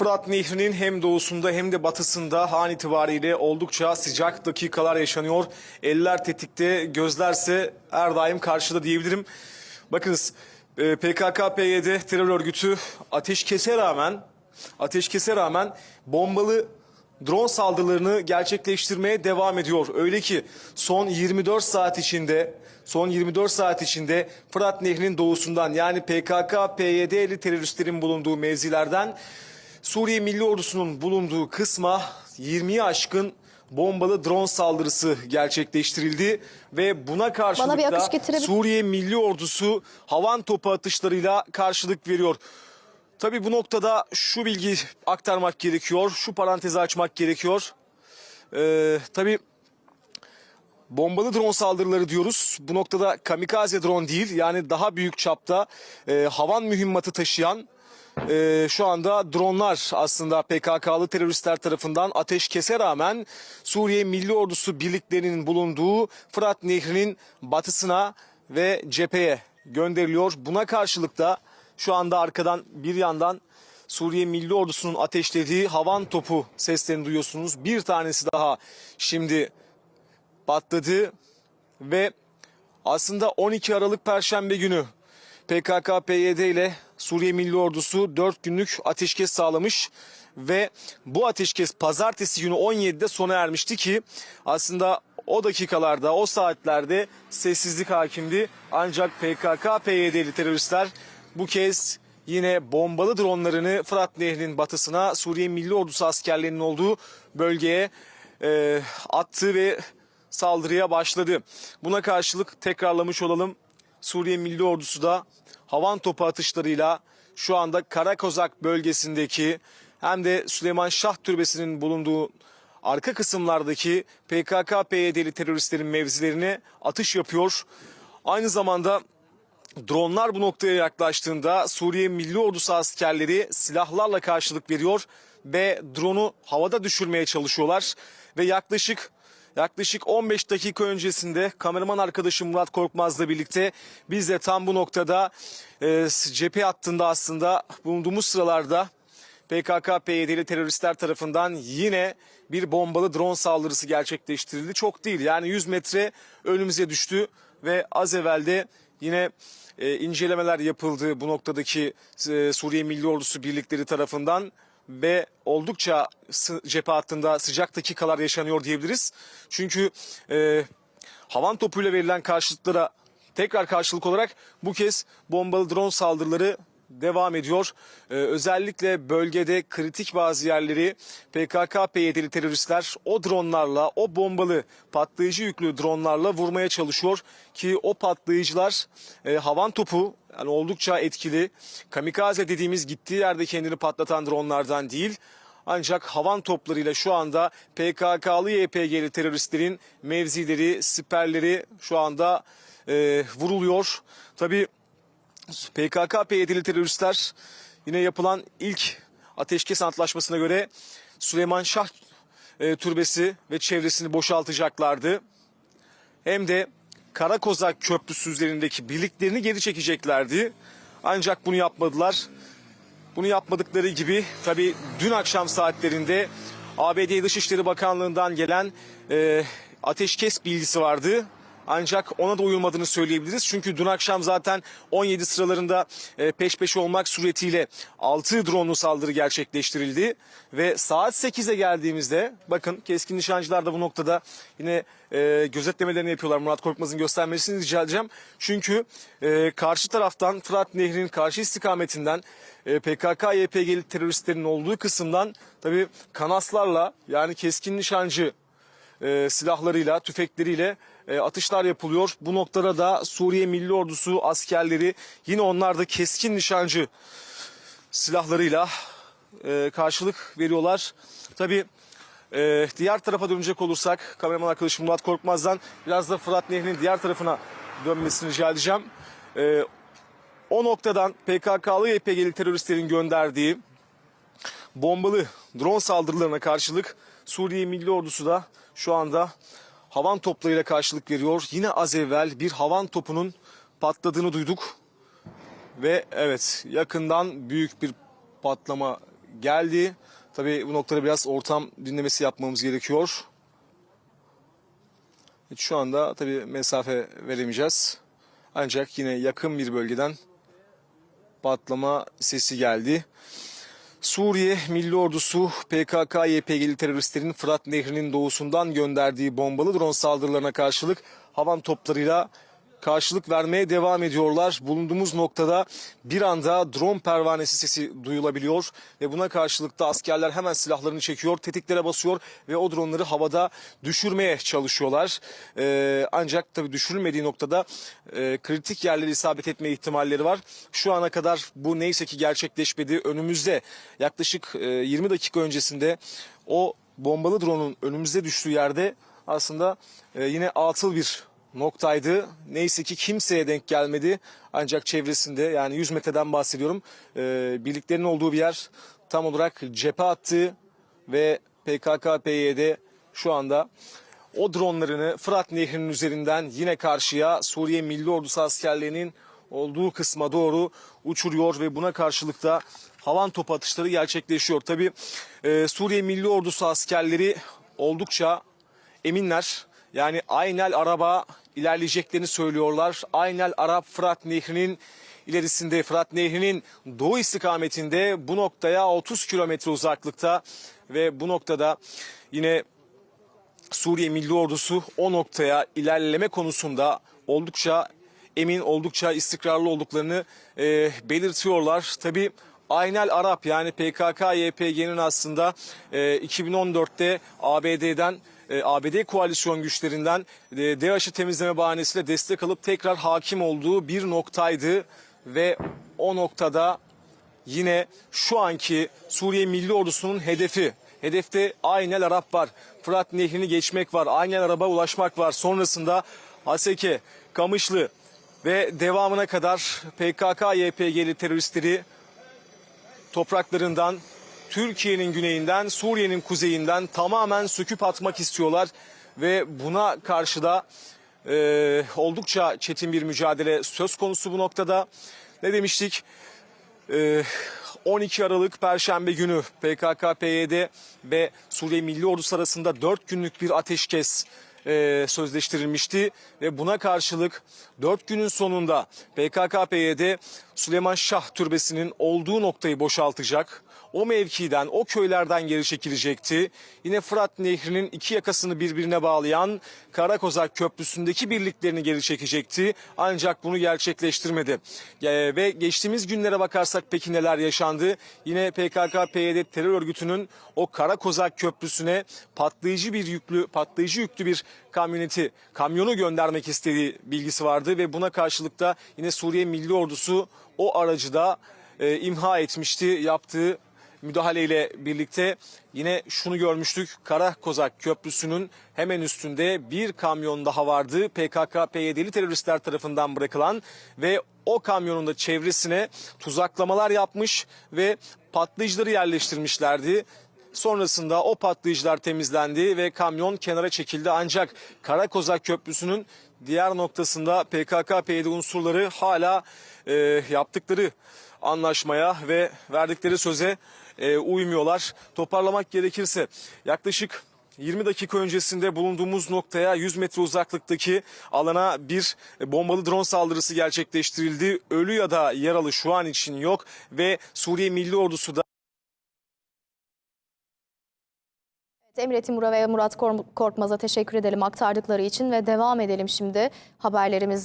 Fırat Nehri'nin hem doğusunda hem de batısında an itibariyle oldukça sıcak dakikalar yaşanıyor. Eller tetikte, gözlerse her daim karşıda diyebilirim. Bakınız e, PKK-PYD terör örgütü ateşkese rağmen ateşkese rağmen bombalı drone saldırılarını gerçekleştirmeye devam ediyor. Öyle ki son 24 saat içinde son 24 saat içinde Fırat Nehri'nin doğusundan yani PKK, PYD'li teröristlerin bulunduğu mevzilerden Suriye Milli Ordusu'nun bulunduğu kısma 20'yi aşkın bombalı drone saldırısı gerçekleştirildi ve buna karşılık da Suriye Milli Ordusu havan topu atışlarıyla karşılık veriyor. Tabii bu noktada şu bilgi aktarmak gerekiyor, şu parantezi açmak gerekiyor. Ee, tabii bombalı drone saldırıları diyoruz. Bu noktada kamikaze drone değil yani daha büyük çapta e, havan mühimmatı taşıyan e, şu anda dronlar aslında PKK'lı teröristler tarafından ateşkese rağmen Suriye Milli Ordusu birliklerinin bulunduğu Fırat Nehri'nin batısına ve cepheye gönderiliyor. Buna karşılık da şu anda arkadan bir yandan Suriye Milli Ordusu'nun ateşlediği havan topu seslerini duyuyorsunuz. Bir tanesi daha şimdi patladı ve aslında 12 Aralık Perşembe günü PKK-PYD ile Suriye Milli Ordusu 4 günlük ateşkes sağlamış ve bu ateşkes pazartesi günü 17'de sona ermişti ki aslında o dakikalarda o saatlerde sessizlik hakimdi ancak PKK-PYD'li teröristler bu kez yine bombalı dronlarını Fırat Nehri'nin batısına Suriye Milli Ordusu askerlerinin olduğu bölgeye e, attı ve saldırıya başladı. Buna karşılık tekrarlamış olalım. Suriye Milli Ordusu da havan topu atışlarıyla şu anda Karakozak bölgesindeki hem de Süleyman Şah Türbesi'nin bulunduğu arka kısımlardaki PKK-PYD'li teröristlerin mevzilerine atış yapıyor. Aynı zamanda Dronlar bu noktaya yaklaştığında Suriye Milli Ordusu askerleri silahlarla karşılık veriyor ve drone'u havada düşürmeye çalışıyorlar ve yaklaşık yaklaşık 15 dakika öncesinde kameraman arkadaşım Murat Korkmaz'la birlikte biz de tam bu noktada e, cephe hattında aslında bulunduğumuz sıralarda PKK-PYD'li teröristler tarafından yine bir bombalı drone saldırısı gerçekleştirildi. Çok değil yani 100 metre önümüze düştü ve az evvel de yine e, incelemeler yapıldı bu noktadaki e, Suriye Milli Ordusu birlikleri tarafından ve oldukça cephe hattında sıcak dakikalar yaşanıyor diyebiliriz. Çünkü e, havan topuyla verilen karşılıklara tekrar karşılık olarak bu kez bombalı drone saldırıları devam ediyor. Ee, özellikle bölgede kritik bazı yerleri PKK-PYD'li teröristler o dronlarla, o bombalı patlayıcı yüklü dronlarla vurmaya çalışıyor ki o patlayıcılar e, havan topu yani oldukça etkili. Kamikaze dediğimiz gittiği yerde kendini patlatan dronlardan değil. Ancak havan toplarıyla şu anda PKK'lı YPG'li teröristlerin mevzileri, siperleri şu anda e, vuruluyor. Tabii PKK-PYD'li teröristler yine yapılan ilk ateşkes antlaşmasına göre Süleyman Şah e, türbesi ve çevresini boşaltacaklardı. Hem de Karakozak Köprüsü üzerindeki birliklerini geri çekeceklerdi. Ancak bunu yapmadılar. Bunu yapmadıkları gibi tabii dün akşam saatlerinde ABD Dışişleri Bakanlığı'ndan gelen e, ateşkes bilgisi vardı. Ancak ona da uyulmadığını söyleyebiliriz. Çünkü dün akşam zaten 17 sıralarında e, peş peşe olmak suretiyle 6 dronlu saldırı gerçekleştirildi. Ve saat 8'e geldiğimizde bakın keskin nişancılar da bu noktada yine e, gözetlemelerini yapıyorlar. Murat Korkmaz'ın göstermesini rica edeceğim. Çünkü e, karşı taraftan Fırat Nehri'nin karşı istikametinden e, PKK-YPG'li teröristlerin olduğu kısımdan tabii kanaslarla yani keskin nişancı e, silahlarıyla, tüfekleriyle atışlar yapılıyor. Bu noktada da Suriye Milli Ordusu askerleri yine onlar da keskin nişancı silahlarıyla e, karşılık veriyorlar. Tabii e, diğer tarafa dönecek olursak kameraman arkadaşım Murat Korkmaz'dan biraz da Fırat Nehri'nin diğer tarafına dönmesini rica edeceğim. E, o noktadan PKK'lı YPG'li teröristlerin gönderdiği bombalı drone saldırılarına karşılık Suriye Milli Ordusu da şu anda havan toplarıyla karşılık veriyor. Yine az evvel bir havan topunun patladığını duyduk. Ve evet yakından büyük bir patlama geldi. Tabii bu noktada biraz ortam dinlemesi yapmamız gerekiyor. Şu anda tabii mesafe veremeyeceğiz. Ancak yine yakın bir bölgeden patlama sesi geldi. Suriye Milli Ordusu PKK-YPG'li teröristlerin Fırat Nehri'nin doğusundan gönderdiği bombalı drone saldırılarına karşılık havan toplarıyla karşılık vermeye devam ediyorlar. Bulunduğumuz noktada bir anda drone pervanesi sesi duyulabiliyor ve buna karşılık da askerler hemen silahlarını çekiyor, tetiklere basıyor ve o dronları havada düşürmeye çalışıyorlar. Ee, ancak tabii düşürülmediği noktada e, kritik yerleri isabet etme ihtimalleri var. Şu ana kadar bu neyse ki gerçekleşmedi. Önümüzde yaklaşık e, 20 dakika öncesinde o bombalı drone'un önümüzde düştüğü yerde aslında e, yine atıl bir noktaydı. Neyse ki kimseye denk gelmedi. Ancak çevresinde yani 100 metreden bahsediyorum. E, birliklerin olduğu bir yer tam olarak cephe attı ve PKK-PYD şu anda o dronlarını Fırat Nehri'nin üzerinden yine karşıya Suriye Milli Ordusu askerlerinin olduğu kısma doğru uçuruyor ve buna karşılık da havan top atışları gerçekleşiyor. Tabi Suriye Milli Ordusu askerleri oldukça eminler. Yani Aynel Arab'a ilerleyeceklerini söylüyorlar. Aynel Arap Fırat Nehri'nin ilerisinde Fırat Nehri'nin doğu istikametinde bu noktaya 30 kilometre uzaklıkta ve bu noktada yine Suriye Milli Ordusu o noktaya ilerleme konusunda oldukça emin, oldukça istikrarlı olduklarını e, belirtiyorlar. Tabi Aynel Arap yani PKK-YPG'nin aslında e, 2014'te ABD'den e, ABD koalisyon güçlerinden e, temizleme bahanesiyle destek alıp tekrar hakim olduğu bir noktaydı ve o noktada yine şu anki Suriye Milli Ordusu'nun hedefi. Hedefte Aynel Arap var. Fırat Nehri'ni geçmek var. Aynel Arap'a ulaşmak var. Sonrasında Haseke, Kamışlı ve devamına kadar PKK-YPG'li teröristleri topraklarından, Türkiye'nin güneyinden, Suriye'nin kuzeyinden tamamen söküp atmak istiyorlar. Ve buna karşı da e, oldukça çetin bir mücadele söz konusu bu noktada. Ne demiştik? E, 12 Aralık Perşembe günü PKK-PYD ve Suriye Milli Ordusu arasında 4 günlük bir ateşkes e, sözleştirilmişti ve buna karşılık 4 günün sonunda PKK-PYD Süleyman Şah Türbesi'nin olduğu noktayı boşaltacak. O mevkiden, o köylerden geri çekilecekti. Yine Fırat Nehri'nin iki yakasını birbirine bağlayan Karakozak Köprüsü'ndeki birliklerini geri çekecekti. Ancak bunu gerçekleştirmedi. E, ve geçtiğimiz günlere bakarsak peki neler yaşandı? Yine PKK-PYD terör örgütünün o Karakozak Köprüsü'ne patlayıcı bir yüklü, patlayıcı yüklü bir kamyoneti, kamyonu göndermek istediği bilgisi vardı ve buna karşılık da yine Suriye Milli Ordusu o aracı da e, imha etmişti yaptığı müdahaleyle birlikte yine şunu görmüştük. Karakozak Köprüsü'nün hemen üstünde bir kamyon daha vardı. PKK-PYD'li teröristler tarafından bırakılan ve o kamyonun da çevresine tuzaklamalar yapmış ve patlayıcıları yerleştirmişlerdi. Sonrasında o patlayıcılar temizlendi ve kamyon kenara çekildi. Ancak Karakozak Köprüsü'nün diğer noktasında PKK-PYD unsurları hala e, yaptıkları anlaşmaya ve verdikleri söze e, uymuyorlar. Toparlamak gerekirse yaklaşık 20 dakika öncesinde bulunduğumuz noktaya 100 metre uzaklıktaki alana bir bombalı drone saldırısı gerçekleştirildi. Ölü ya da yaralı şu an için yok ve Suriye Milli Ordusu da Emre Timur'a ve Murat Korkmaz'a teşekkür edelim aktardıkları için ve devam edelim şimdi haberlerimiz.